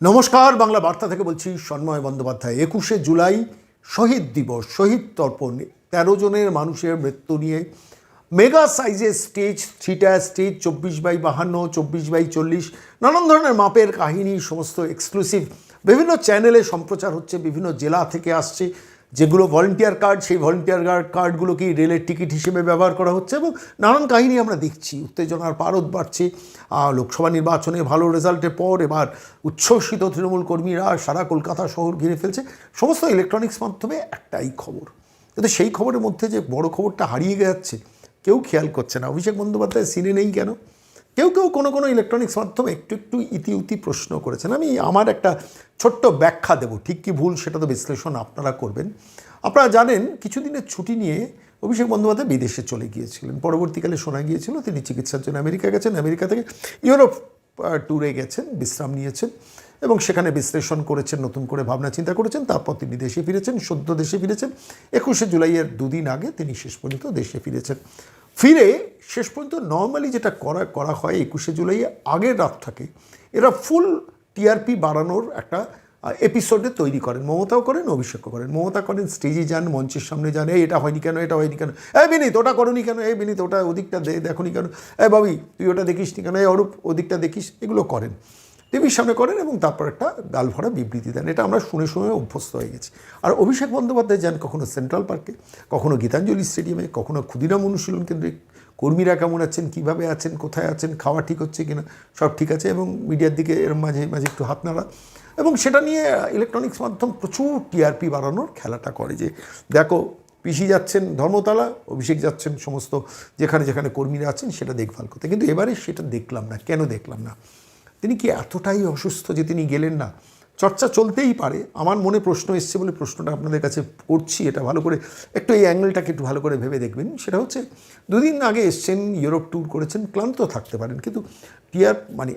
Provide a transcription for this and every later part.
নমস্কার, বাংলা বার্তা থেকে বলছি সন্ময় বন্দ্যোপাধ্যায়। একুশে জুলাই শহীদ দিবস, শহীদ তর্পণ, তেরো জনের মানুষের মৃত্যু নিয়ে মেগা সাইজের স্টেজ থ্রিটা স্টেজ, চব্বিশ বাই বাহান্ন, চব্বিশ বাই চল্লিশ, নানান ধরনের মাপের কাহিনী, সমস্ত এক্সক্লুসিভ। বিভিন্ন চ্যানেলে সম্প্রচার হচ্ছে, বিভিন্ন জেলা থেকে আসছে। যেগুলো ভলেন্টিয়ার কার্ড সেই ভলেন্টিয়ার কার্ড কার্ডগুলোকেই রেলের টিকিট হিসেবে ব্যবহার করা হচ্ছে এবং নানান কাহিনী আমরা দেখছি। উত্তেজনার পারদ বাড়ছে। লোকসভা নির্বাচনে ভালো রেজাল্টের পর এবার উচ্ছ্বসিত তৃণমূল কর্মীরা সারা কলকাতা শহর ঘিরে ফেলছে। সমস্ত ইলেকট্রনিক্স মাধ্যমে একটাই খবর। কিন্তু সেই খবরের মধ্যে যে বড় খবরটা হারিয়ে যাচ্ছে কেউ খেয়াল করছে না। অভিষেক বন্দ্যোপাধ্যায় সিনে নেই কেন? কেউ কেউ কোনো কোনো ইলেকট্রনিক্স মাধ্যমে একটু একটু ইতি উতি প্রশ্ন করেছেন। আমি আমার একটা ছোট্ট ব্যাখ্যা দেবো। ঠিক কি ভুল সেটা তো বিশ্লেষণ আপনারা করবেন। আপনারা জানেন, কিছুদিনের ছুটি নিয়ে অভিষেক বন্দ্যোপাধ্যায় বিদেশে চলে গিয়েছিলেন। পরবর্তীকালে শোনা গিয়েছিল, তিনি চিকিৎসার জন্য আমেরিকা গেছেন। আমেরিকা থেকে ইউরোপ ট্যুরে গেছেন, বিশ্রাম নিয়েছেন এবং সেখানে বিশ্লেষণ করেছেন, নতুন করে ভাবনা চিন্তা করেছেন। তারপর তিনি দেশে ফিরেছেন, সদ্য দেশে ফিরেছেন। একুশে জুলাইয়ের দুদিন আগে তিনি শেষ পর্যন্ত দেশে ফিরেছেন। ফিরে শেষ পর্যন্ত নর্মালি যেটা করা করা হয় একুশে জুলাই আগের রাতটাকে এরা ফুল টিআরপি বাড়ানোর একটা এপিসোডে তৈরি করেন। মমতাও করেন, অভিষেকও করেন। মমতা করেন, স্টেজে যান, মঞ্চের সামনে যান, এই, এটা হয়নি কেন? এটা হয়নি কেন? এই, বিনীত, ওটা করনি কেন? এই, বিনীত, ওটা ওদিকটা দেখনি কেন? এই, বাবি, তুই ওটা দেখিস নি কেন? এই, অরূপ, ওদিকটা দেখিস? এগুলো করেন। টিভির সামনে করেন এবং তারপর একটা গাল ভরা বিবৃতি দেন। এটা আমরা শুনে শুনে অভ্যস্ত হয়ে গেছি। আর অভিষেক বন্দ্যোপাধ্যায় যান কখনো সেন্ট্রাল পার্কে, কখনো গীতাঞ্জলি স্টেডিয়ামে, কখনো ক্ষুদিরাম অনুশীলন কেন্দ্রে। কর্মীরা কেমন আছেন, কীভাবে আছেন, কোথায় আছেন, খাওয়া ঠিক হচ্ছে কিনা, সব ঠিক আছে এবং মিডিয়ার দিকে এর মাঝে মাঝে একটু হাত নাড়া। এবং সেটা নিয়ে ইলেকট্রনিক্স মাধ্যম প্রচুর টিআরপি বাড়ানোর খেলাটা করে যে, দেখো, পিসি যাচ্ছেন ধর্মতলা, অভিষেক যাচ্ছেন সমস্ত যেখানে যেখানে কর্মীরা আছেন সেটা দেখভাল করতে। কিন্তু এবারে সেটা দেখলাম না। কেন দেখলাম না? তিনি কি এতটাই অসুস্থ যে তিনি গেলেন না? চর্চা চলতেই পারে। আমার মনে প্রশ্ন এসছে বলে প্রশ্নটা আপনাদের কাছে করছি এটা ভালো করে। একটু এই অ্যাঙ্গেলটাকে একটু ভালো করে ভেবে দেখবেন। সেটা হচ্ছে, দুদিন আগে এসছেন, ইউরোপ ট্যুর করেছেন, ক্লান্ত থাকতে পারেন। কিন্তু টিআর মানে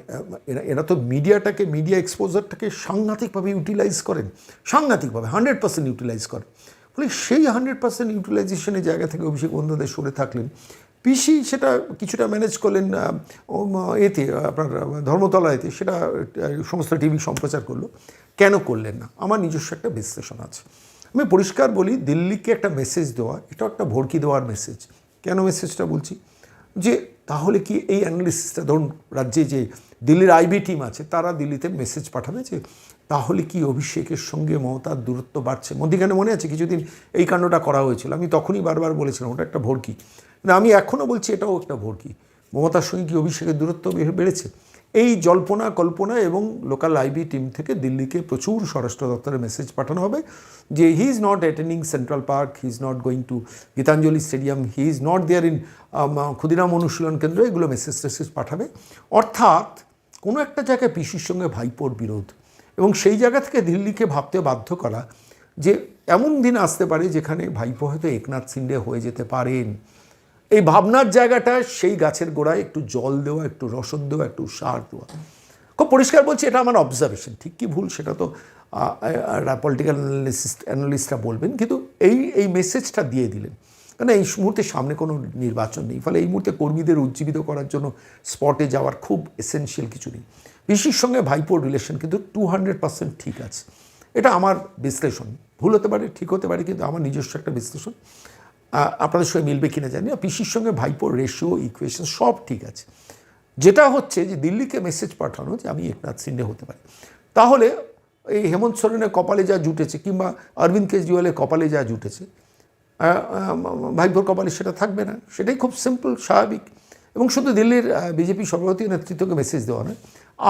এরা এরা তো মিডিয়াটাকে, মিডিয়া এক্সপোজারটাকে সাংঘাতিকভাবে ইউটিলাইজ করেন। সাংঘাতিকভাবে, হান্ড্রেড পার্সেন্ট ইউটিলাইজ করেন। ফলে সেই হান্ড্রেড পার্সেন্ট ইউটিলাইজেশনের জায়গা থেকে অভিষেক বন্দ্যোপাধ্যায় সরে থাকলেন। পিসি সেটা কিছুটা ম্যানেজ করলেন এতে আপনার আহ, ধর্মতলায়তে সেটা সমস্ত টিভি সম্প্রচার করল। কেন করলেন না? আমার নিজস্ব একটা বিশ্লেষণ আছে। আমি পরিষ্কার বলি দিল্লিকে একটা মেসেজ দেওয়া এটা একটা ভড়কি দেওয়ার মেসেজ কেন মেসেজটা বলছি? যে তাহলে কি এই অ্যানালিসিসটা ধরুন রাজ্যে যে দিল্লির আইবি টিম আছে তারা দিল্লিতে মেসেজ পাঠাবে যে তাহলে কি অভিষেকের সঙ্গে মমতার দূরত্ব বাড়ছে? মধ্যিখানে মনে আছে কিছুদিন এই কাণ্ডটা করা হয়েছিল। আমি তখনই বারবার বলেছিলাম ওটা একটা ভর্কি। না, আমি এখনও বলছি এটাও একটা ভর্কি। মমতার সঙ্গে কি অভিষেকের দূরত্ব বেড়েছে। এই জল্পনা, কল্পনা এবং লোকাল আইবি টিম থেকে দিল্লিকে প্রচুর স্বরাষ্ট্র দপ্তরে মেসেজ পাঠানো হবে যে he is not attending central park he is not going to Gitanjali stadium he is not there in Khudiram অনুশীলন কেন্দ্র এগুলো মেসেজ টেসেজ পাঠাবে। অর্থাৎ কোনো একটা জায়গায় পিসির সঙ্গে ভাইপোর বিরোধ এবং সেই জায়গা থেকে দিল্লিকে ভাবতে বাধ্য করা যে এমন দিন আসতে পারে যেখানে ভাইপো হয়তো একনাথ সিন্ডে হয়ে যেতে পারেন। এই ভাবনার জায়গাটা সেই গাছের গোড়ায় একটু জল দেওয়া, একটু রসদ দেওয়া, একটু সার দেওয়া। খুব পরিষ্কার বলছি, এটা আমার অবজারভেশন ঠিক কি ভুল সেটা তো পলিটিক্যাল অ্যানালিস্ট অ্যানালিস্টরা বলবেন, কিন্তু এই এই মেসেজটা দিয়ে দিলেন। কারণ এই মুহূর্তে সামনে কোনো নির্বাচন নেই, ফলে এই মুহূর্তে কর্মীদের উজ্জীবিত করার জন্য স্পটে যাওয়ার খুব এসেনশিয়াল কিছু নেই। পিসির সঙ্গে ভাইপোর রিলেশন কিন্তু টু হান্ড্রেড পার্সেন্ট ঠিক আছে। এটা আমার বিশ্লেষণ। ভুল হতে পারে, ঠিক হতে পারে, কিন্তু আমার নিজস্ব একটা বিশ্লেষণ। আপনাদের সঙ্গে মিলবে কিনা জানি না। পিসির সঙ্গে ভাইপোর রেশিও ইকুয়েশন সব ঠিক আছে। যেটা হচ্ছে যে দিল্লিকে মেসেজ পাঠানো যে আমি একনাথ সিন্ডে হতে পারি। তাহলে এই হেমন্ত সোরেনের কপালে যা জুটেছে কিংবা অরবিন্দ কেজরিওয়ালের কপালে যা জুটেছে ভাইপোর কপালে সেটা থাকবে না। সেটাই খুব সিম্পল স্বাভাবিক। এবং শুধু দিল্লির বিজেপি সভাপতি নেতৃত্বকে মেসেজ দেওয়া নয়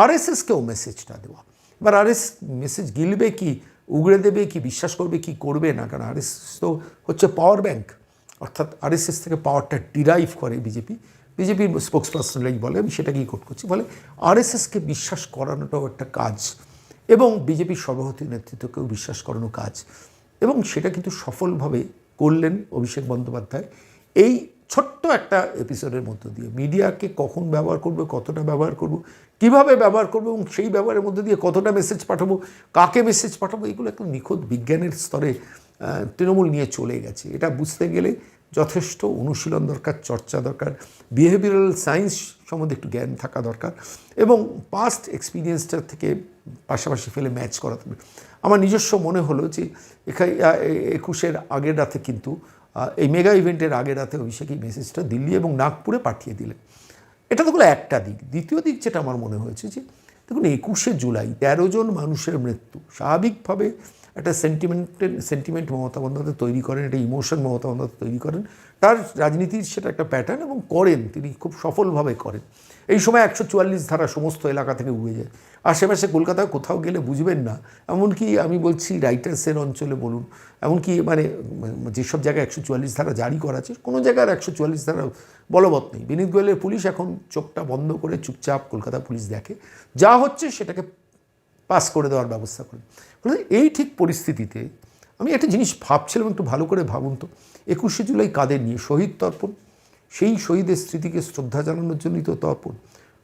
আরএসএসকেও মেসেজটা দেওয়া। এবার আরএস মেসেজ গিলবে কি, উগড়ে দেবে কি, বিশ্বাস করবে কি, করবে না? কারণ আরএসএস তো হচ্ছে পাওয়ার ব্যাংক অর্থাৎ আরএসএস থেকে পাওয়ারটা ডিরাইভ করে বিজেপি। বিজেপির স্পোক্স পার্সনালাই বলে, আমি সেটাকেই কোট করছি। ফলে আরএসএসকে বিশ্বাস করানোটাও একটা কাজ এবং বিজেপির সভাপতি নেতৃত্বকেও বিশ্বাস করানো কাজ। এবং সেটা কিন্তু সফলভাবে করলেন অভিষেক বন্দ্যোপাধ্যায়। এই ছোট্ট একটা এপিসোডের মধ্য দিয়ে, মিডিয়াকে কখন ব্যবহার করবে, কতটা ব্যবহার করব কীভাবে ব্যবহার করব এবং সেই ব্যবহারের মধ্যে দিয়ে কতটা মেসেজ পাঠাবো, কাকে মেসেজ পাঠাবো, এগুলো একটু নিখুঁত বিজ্ঞানের স্তরে তৃণমূল নিয়ে চলে গেছে। এটা বুঝতে গেলে যথেষ্ট অনুশীলন দরকার, চর্চা দরকার বিহেভিয়ারাল সায়েন্স সম্বন্ধে একটু জ্ঞান থাকা দরকার এবং পাস্ট এক্সপিরিয়েন্সটা থেকে পাশাপাশি ফেলে ম্যাচ করা থাকবে আমার নিজস্ব মনে হলো যে এখানে একুশের আগের রাতে কিন্তু এই মেগা ইভেন্টের আগের রাতে অভিষেক এই মেসেজটা দিল্লি এবং নাগপুরে পাঠিয়ে দিলেন। এটা তো হলো একটা দিক। দ্বিতীয় দিক যেটা আমার মনে হয়েছে যে, দেখুন একুশে জুলাই তেরো জন মানুষের মৃত্যু। স্বাভাবিকভাবে একটা সেন্টিমেন্টের সেন্টিমেন্ট মমতা বন্দ্যোপাধ্যায় তৈরি করেন, একটা ইমোশন মমতা বন্দ্যোপাধ্যায় তৈরি করেন। তার রাজনীতির সেটা একটা প্যাটার্ন এবং করেন, তিনি খুব সফলভাবে করেন। এই সময় একশো চুয়াল্লিশ ধারা সমস্ত এলাকা থেকে উড়ে যায়। আশেপাশে কলকাতায় কোথাও গেলে বুঝবেন না। এমনকি আমি বলছি রাইটার্সের অঞ্চলে বলুন, এমনকি মানে যেসব জায়গায় একশো চুয়াল্লিশ ধারা জারি করা আছে, কোনো জায়গার একশো চুয়াল্লিশ ধারা বলবৎ নেই। বিনীত গোয়েলের পুলিশ এখন চোখটা বন্ধ করে চুপচাপ কলকাতা পুলিশ দেখে। যা হচ্ছে সেটাকে পাস করে দেওয়ার ব্যবস্থা ফলে এই ঠিক পরিস্থিতিতে আমি একটা জিনিস ভাবছিলাম, একটু ভালো করে ভাবুন তো। একুশে জুলাই কাদের নিয়ে শহীদ তর্পণ? সেই শহীদের স্মৃতিকে শ্রদ্ধা জানানোর জন্যই তো তর্পণ।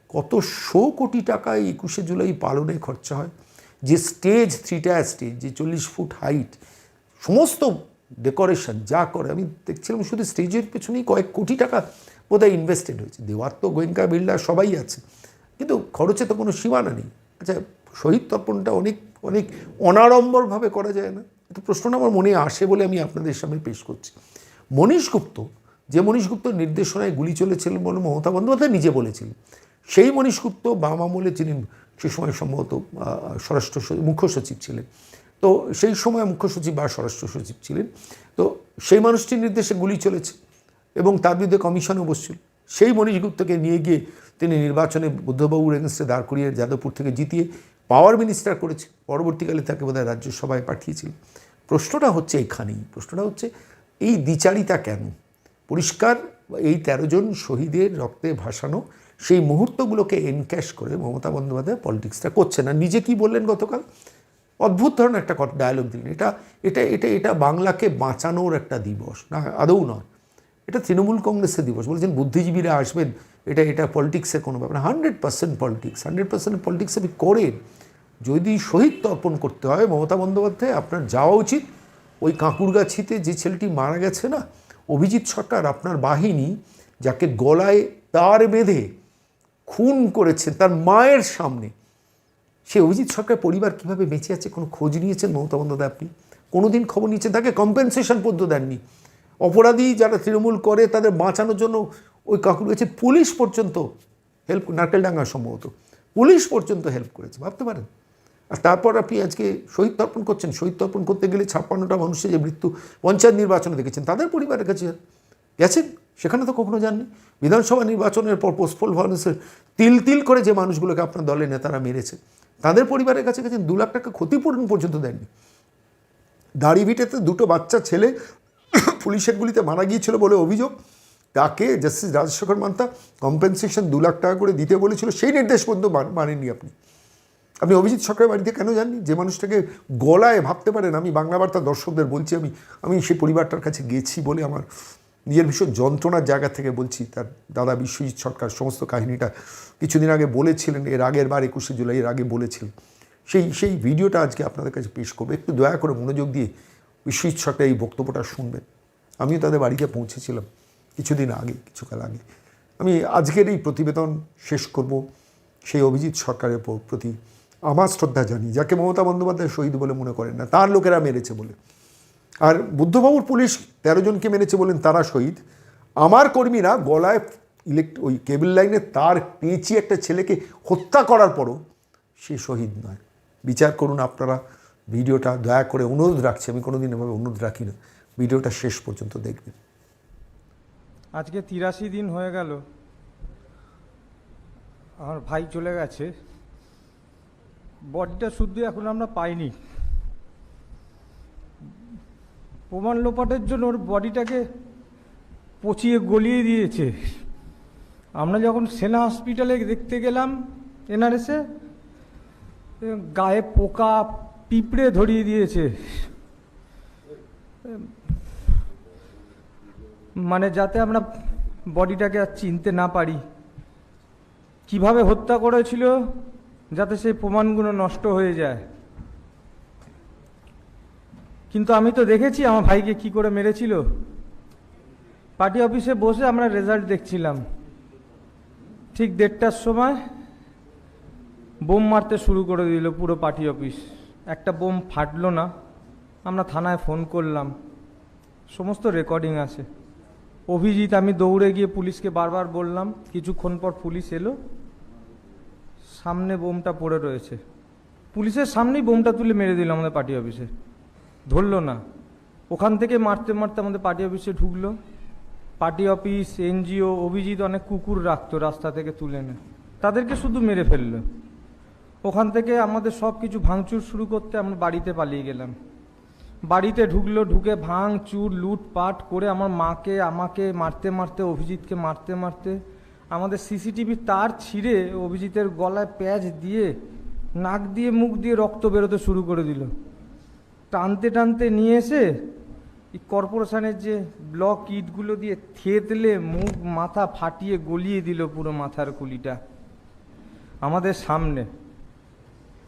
কত শো কোটি টাকা একুশে জুলাই পালনে খরচা হয়? যে স্টেজ থ্রিটা স্টেজ, যে চল্লিশ ফুট হাইট, সমস্ত ডেকোরেশন যা করে, আমি দেখছিলাম শুধু স্টেজের পেছনেই কয়েক কোটি টাকা বোধহয় ইনভেস্টেড হয়েছে। দেওয়ার তো গোয়েঙ্কা বিল্ডার সবাই আছে। কিন্তু খরচে তো কোনো সীমানা নেই। আচ্ছা শহীদ তর্পণটা অনেক অনেক অনাড়ম্বরভাবে করা যায় না। তো প্রশ্নটা আমার মনে আসে বলে আমি আপনাদের সামনে পেশ করছি। মনীশ গুপ্ত, যে মনীশ গুপ্ত নির্দেশনায় গুলি চলেছিলেন বলে মমতা বন্দ্যোপাধ্যায় নিজে বলেছিলেন, সেই মনীশ গুপ্ত বাম আমলে যিনি সে সময় সম্ভবত স্বরাষ্ট্র মুখ্য সচিব ছিলেন। তো সেই সময় মুখ্য সচিব বা স্বরাষ্ট্র সচিব ছিলেন। তো সেই মানুষটির নির্দেশে গুলি চলেছে এবং তার বিরুদ্ধে কমিশনও বসছিল। সেই মনীশ গুপ্তকে নিয়ে গিয়ে তিনি নির্বাচনে বুদ্ধবাবুর এগেনস্টে দাঁড় করিয়ে যাদবপুর থেকে জিতিয়ে পাওয়ার মিনিস্টার করেছে, পরবর্তীকালে তাকে বোধহয় রাজ্যসভায় পাঠিয়েছিলেন প্রশ্নটা হচ্ছে এখানেই, প্রশ্নটা হচ্ছে এই দ্বিচারিতা কেন? পরিষ্কার, এই তেরো জন শহীদের রক্তে ভাসানো, সেই মুহূর্তগুলোকে এনক্যাশ করে মমতা বন্দ্যোপাধ্যায় পলিটিক্সটা করছে না নিজে কি বললেন গতকাল? অদ্ভুত ধরনের একটা ডায়ালগ দিলেন। এটা এটা এটা এটা বাংলাকে বাঁচানোর একটা দিবস। না, আদৌ নয়। এটা তৃণমূল কংগ্রেসের দিবস। বলছেন বুদ্ধিজীবীরা আসবেন, এটা এটা পলিটিক্সের কোনো ব্যাপার hundred percent politics hundred percent politics আপনি করেন। যদি শহীদ তর্পণ করতে হয়, মমতা বন্দ্যোপাধ্যায়, আপনার যাওয়া উচিত। ওই কাঁকুরগাছিতে যে ছেলেটি মারা গেছে না, অভিজিৎ সরকার আপনার বাহিনী, যাকে গলায় তার বেঁধে খুন করেছেন তার মায়ের সামনে, সে অভিজিৎ সরকার পরিবার কীভাবে বেঁচে আছে কোনো খোঁজ নিয়েছেন মমতা বন্দ্যোপাধ্যায় আপনি? কোনোদিন খবর নিয়েছেন? তাকে কম্পেনসেশন পর্যন্ত দেননি। অপরাধী যারা তৃণমূল করে, তাদের বাঁচানোর জন্য ওই কাকুর পুলিশ পর্যন্ত হেল্প নারকেলডাঙ্গা সম্ভবত, পুলিশ পর্যন্ত হেল্প করেছে। ভাবতে পারেন? আর তারপর আপনি আজকে শহীদ তর্পণ করছেন। শহীদ তর্পণ করতে গেলে ছাপ্পান্নটা মানুষের যে মৃত্যু, পঞ্চায়েত নির্বাচনে দেখেছেন, তাদের পরিবারের কাছে গেছেন? সেখানে তো কখনো যাননি? বিধানসভা নির্বাচনের পর পোস্টপোল ভায়োলেন্সের তিল তিল করে যে মানুষগুলোকে আপনার দলের নেতারা মেরেছে, তাদের পরিবারের কাছে গেছেন, দু লাখ টাকা ক্ষতিপূরণ পর্যন্ত দেননি। দাড়িভিটেতে দুটো বাচ্চা ছেলে পুলিশের গুলিতে মারা গিয়েছিল বলে অভিযোগ। তাকে জাস্টিস রাজশেখর মান্তা কম্পেনসেশন দু লাখ টাকা করে দিতে বলেছিল, সেই নির্দেশ পর্যন্ত মান- মানেননি আপনি। আপনি অভিজিৎ সরকারের বাড়িতে কেন জাননি যে মানুষটাকে গলায় ভাবতে পারেন, আমি বাংলা বার্তা দর্শকদের বলছি, আমি আমি সেই পরিবারটার কাছে গেছি বলে আমার নিজের ভীষণ যন্ত্রণার জায়গা থেকে বলছি। তার দাদা বিশ্বজিৎ সরকার সমস্ত কাহিনীটা কিছুদিন আগে বলেছিলেন, এর আগের বার একুশে জুলাই এর আগে বলেছিলেন। সেই সেই ভিডিওটা আজকে আপনাদের কাছে পেশ করব। একটু দয়া করে মনোযোগ দিয়ে বিশ্বজিৎ সরকার এই বক্তব্যটা শুনবেন। আমিও তাদের বাড়িতে পৌঁছেছিলাম কিছুদিন আগে, কিছুকাল আগে। আমি আজকের এই প্রতিবেদন শেষ করব। সেই অভিজিৎ সরকারের প্রতি আমার শ্রদ্ধা জানি, যাকে মমতা বন্দ্যোপাধ্যায় শহীদ বলে মনে করেন না, তার লোকেরা মেরেছে বলে। আর বুদ্ধবাবুর পুলিশ তেরো জনকে মেরেছে বলেন তারা শহীদ। আমার কর্মীরা গলায় ইলেক্ট, ওই কেবল লাইনে তার পেঁচিয়ে একটা ছেলেকে হত্যা করার পরও সে শহীদ নয়। বিচার করুন আপনারা, ভিডিওটা দয়া করে অনুরোধ রাখছি, আমি কোনোদিন এভাবে অনুরোধ রাখি না। ভিডিওটা শেষ পর্যন্ত দেখবেন। আজকে তিরাশি দিন হয়ে গেল। আমার ভাই চলে গেছে। বডিটা শুদ্ধ এখন আমরা পাইনি। প্রমাণ লোপাটের জন্য ওর বডিটাকে পচিয়ে গলিয়ে দিয়েছে। আমরা যখন সেনা হসপিটালে দেখতে গেলাম এনআরএসে, গায়ে পোকা পিঁপড়ে ধরিয়ে দিয়েছে। মানে যাতে আমরা বডিটাকে আর চিনতে না পারি। কীভাবে হত্যা করেছিল যাতে সেই প্রমাণগুলো নষ্ট হয়ে যায়। কিন্তু আমি তো দেখেছি আমার ভাইকে কি করে মেরেছিল। পার্টি অফিসে বসে আমরা রেজাল্ট দেখছিলাম। ঠিক দেড়টার সময় বোম মারতে শুরু করে দিল পুরো পার্টি অফিস। একটা বোম ফাটলো না। আমরা থানায় ফোন করলাম। সমস্ত রেকর্ডিং আছে। অভিজিৎ, আমি দৌড়ে গিয়ে পুলিশকে বারবার বললাম। কিছুক্ষণ পর পুলিশ এলো। সামনে বোমটা পড়ে রয়েছে। পুলিশের সামনেই বোমটা তুলে মেরে দিল আমাদের পার্টি অফিসে। ধরলো না। ওখান থেকে মারতে মারতে আমাদের পার্টি অফিসে ঢুকলো। পার্টি অফিস, এনজিও, অভিজিৎ অনেক কুকুর রাখতো রাস্তা থেকে তুলে এনে। তাদেরকে শুধু মেরে ফেলল। ওখান থেকে আমাদের সব কিছু ভাঙচুর শুরু করতে আমরা বাড়িতে পালিয়ে গেলাম। বাড়িতে ঢুকলো, ঢুকে ভাঙ চুর লুটপাট করে আমার মাকে, আমাকে মারতে মারতে, অভিজিৎকে মারতে মারতে আমাদের সিসিটিভি তার ছিঁড়ে অভিজিতের গলায় প্যাচ দিয়ে নাক দিয়ে মুখ দিয়ে রক্ত বেরোতে শুরু করে দিল। টানতে টানতে নিয়ে এসে এই কর্পোরেশনের যে ব্লক ইটগুলো দিয়ে থেতলে মুখ, মাথা ফাটিয়ে গলিয়ে দিল পুরো মাথার কুলিটা। আমাদের সামনে।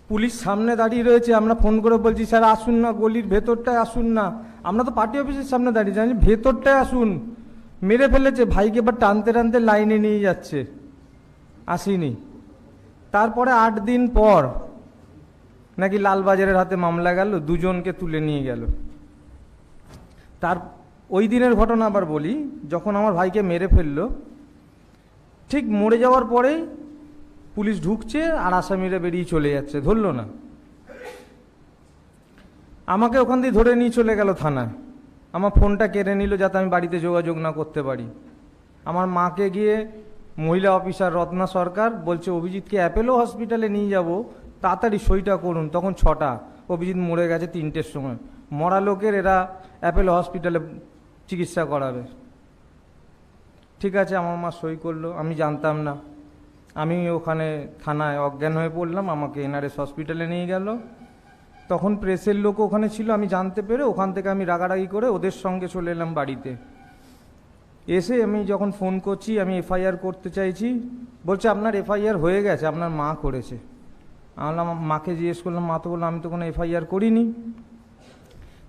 পুলিশ সামনে দাঁড়িয়ে রয়েছে। আমরা ফোন করে বলছি, স্যার, আসুন না, গলির ভেতরটায় আসুন না। আমরা তো পার্টি অফিসের সামনে দাঁড়িয়ে জানি ভেতরটায় আসুন। মেরে ফেলেছে, ভাইকে এবার টানতে টানতে লাইনে নিয়ে যাচ্ছে, আসিনি। তারপরে আট দিন পর নাকি লালবাজারের হাতে মামলা গেল, দুজনকে তুলে নিয়ে গেল। তার ওই দিনের ঘটনা আবার বলি, যখন আমার ভাইকে মেরে ফেলল, ঠিক মরে যাওয়ার পরেই পুলিশ ঢুকছে আর আসামিরা বেরিয়ে চলে যাচ্ছে, ধরলো না। আমাকে ওখান দিয়ে ধরে নিয়ে চলে গেল থানায়। আমার ফোনটা কেড়ে নিল যাতে আমি বাড়িতে যোগাযোগ না করতে পারি। আমার মাকে গিয়ে মহিলা অফিসার রত্না সরকার বলছে, অভিজিৎকে অ্যাপেলো হসপিটালে নিয়ে যাব, তাড়াতাড়ি সইটা করুন। তখন ছটা, অভিজিৎ মরে গেছে তিনটের সময়। মরা লোকের এরা অ্যাপেলো হসপিটালে চিকিৎসা করাবে। ঠিক আছে, আমার মা সই করল, আমি জানতাম না। আমি ওখানে থানায় অজ্ঞান হয়ে পড়লাম, আমাকে এনআরএস হসপিটালে নিয়ে গেল। তখন প্রেসের লোক ওখানে ছিল, আমি জানতে পেরে ওখান থেকে আমি রাগারাগি করে ওদের সঙ্গে চলে এলাম বাড়িতে। এসে আমি যখন ফোন করছি, আমি এফআইআর করতে চাইছি, বলছে আপনার এফআইআর হয়ে গেছে, আপনার মা করেছে। আমি বললাম, মাকে জিজ্ঞেস করলাম, মা তো বলল, আমি তো কোনো এফআইআর করিনি।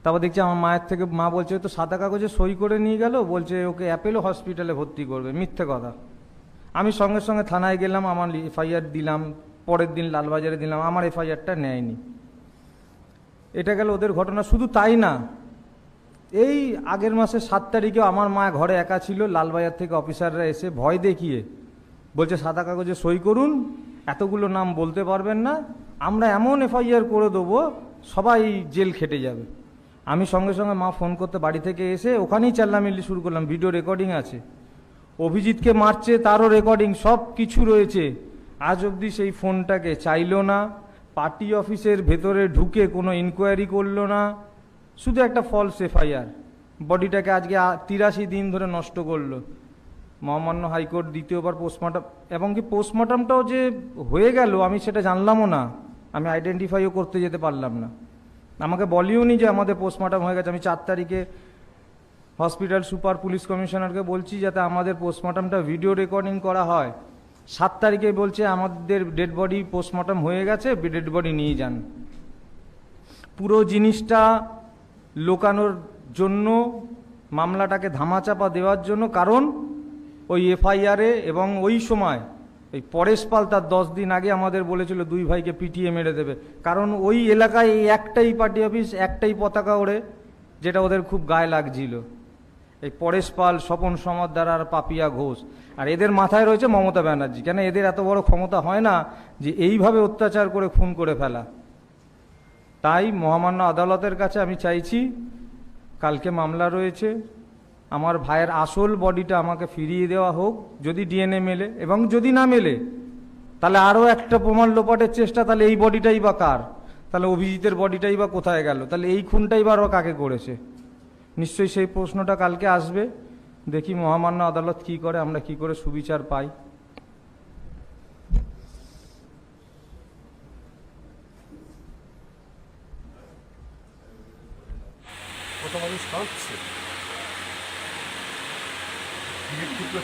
তারপর দেখছি আমার মায়ের থেকে, মা বলছে তো সাদা কাগজে সই করে নিয়ে গেল, বলছে ওকে অ্যাপেলো হসপিটালে ভর্তি করবে, মিথ্যে কথা। আমি সঙ্গে সঙ্গে থানায় গেলাম, আমার এফআইআর দিলাম, পরের দিন লালবাজারে দিলাম, আমার এফআইআরটা নেয়নি। এটা গেল ওদের ঘটনা, শুধু তাই না, এই আগের মাসের সাত তারিখেও আমার মা ঘরে একা ছিল, লালবাজার থেকে অফিসাররা এসে ভয় দেখিয়ে বলছে, সাদা কাগজে সই করুন, এতগুলো নাম বলতে পারবেন না, আমরা এমন এফআইআর করে দেবো, সবাই জেল খেটে যাবে। আমি সঙ্গে সঙ্গে মা ফোন করতে বাড়ি থেকে এসে ওখানেই চাল্লামিল্লি শুরু করলাম, ভিডিও রেকর্ডিং আছে। অভিজিৎকে মারছে, তারও রেকর্ডিং, সব কিছু রয়েছে। আজ অবধি সেই ফোনটাকে চাইলো না। পার্টি অফিসের ভেতরে ঢুকে কোনো ইনকোয়ারি করল না। শুধু একটা ফলস এফআইআর বডিটাকে আজকে তিরাশি দিন ধরে নষ্ট করল। মহামান্য হাইকোর্ট দ্বিতীয়বার পোস্টমর্টম এবং কি পোস্টমর্টমটাও যে হয়ে গেল, আমি সেটা জানলামও না। আমি আইডেন্টিফাইও করতে যেতে পারলাম না। আমাকে বলিও নি যে আমাদের পোস্টমর্টম হয়ে গেছে। আমি চার তারিখে হসপিটাল সুপার পুলিশ কমিশনারকে বলছি যাতে আমাদের পোস্টমর্টমটা ভিডিও রেকর্ডিং করা হয়। সাত তারিখে বলছে, আমাদের ডেড বডি পোস্টমর্টম হয়ে গেছে ডেড বডি নিয়ে যান। পুরো জিনিসটা লোকানোর জন্য, মামলাটাকে ধামাচাপা দেওয়ার জন্য, কারণ ওই এফআইআরে এবং ওই সময়, ওই পরেশ পাল তার দশ দিন আগে আমাদের বলেছিল, দুই ভাইকে পিটিয়ে মেরে দেবে। কারণ ওই এলাকায় এই একটাই পার্টি অফিস, একটাই পতাকা ওড়ে, যেটা ওদের খুব গায়ে লাগছিল। এই পরেশ পাল, স্বপন সমাদ্দার আর পাপিয়া ঘোষ। আর এদের মাথায় রয়েছে মমতা ব্যানার্জি। কেন এদের এত বড় ক্ষমতা হয় না যে এইভাবে অত্যাচার করে খুন করে ফেলা? তাই মহামান্য আদালতের কাছে আমি চাইছি, কালকে মামলা রয়েছে, আমার ভাইয়ের আসল বডিটা আমাকে ফিরিয়ে দেওয়া হোক, যদি ডিএনএ মেলে। এবং যদি না মেলে, তাহলে আরও একটা প্রমাণ লোপাটের চেষ্টা, তাহলে এই বডিটাই বা কার? তাহলে অভিজিতের বডিটাই বা কোথায় গেল? তাহলে এই খুনটাই বা কাকে করেছে? নিশ্চয়ই সেই প্রশ্নটা কালকে আসবে। দেখি মহামান্য আদালত কি করে, আমরা কি করে সুবিচার পাই।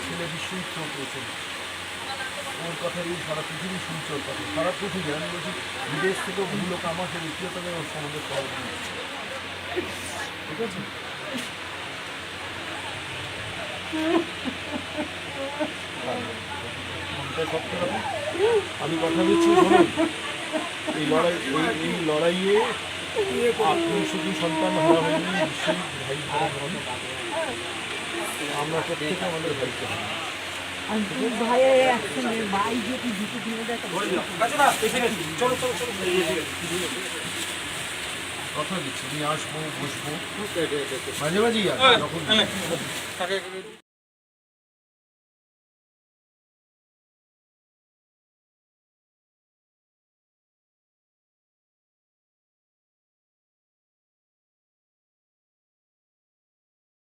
ছেলে করেছে ওর কথা এই কথা বিদেশ থেকে বহু লোক আমাকে ওর সম্বন্ধে খবর ঠিক আছে। আমি কথা দিচ্ছি শুনুন এই লড়াই এই এই লড়াইয়ে আপনি শুধু সন্তান হারা হয়নি নিশ্চয়ই ভাই আমরা প্রত্যেকে আমাদের ভাইকে ভাই যদি দুটো দিনে দেখা কথা দিচ্ছি আমি আসব বসবো। মাঝে মাঝেই আসব যখন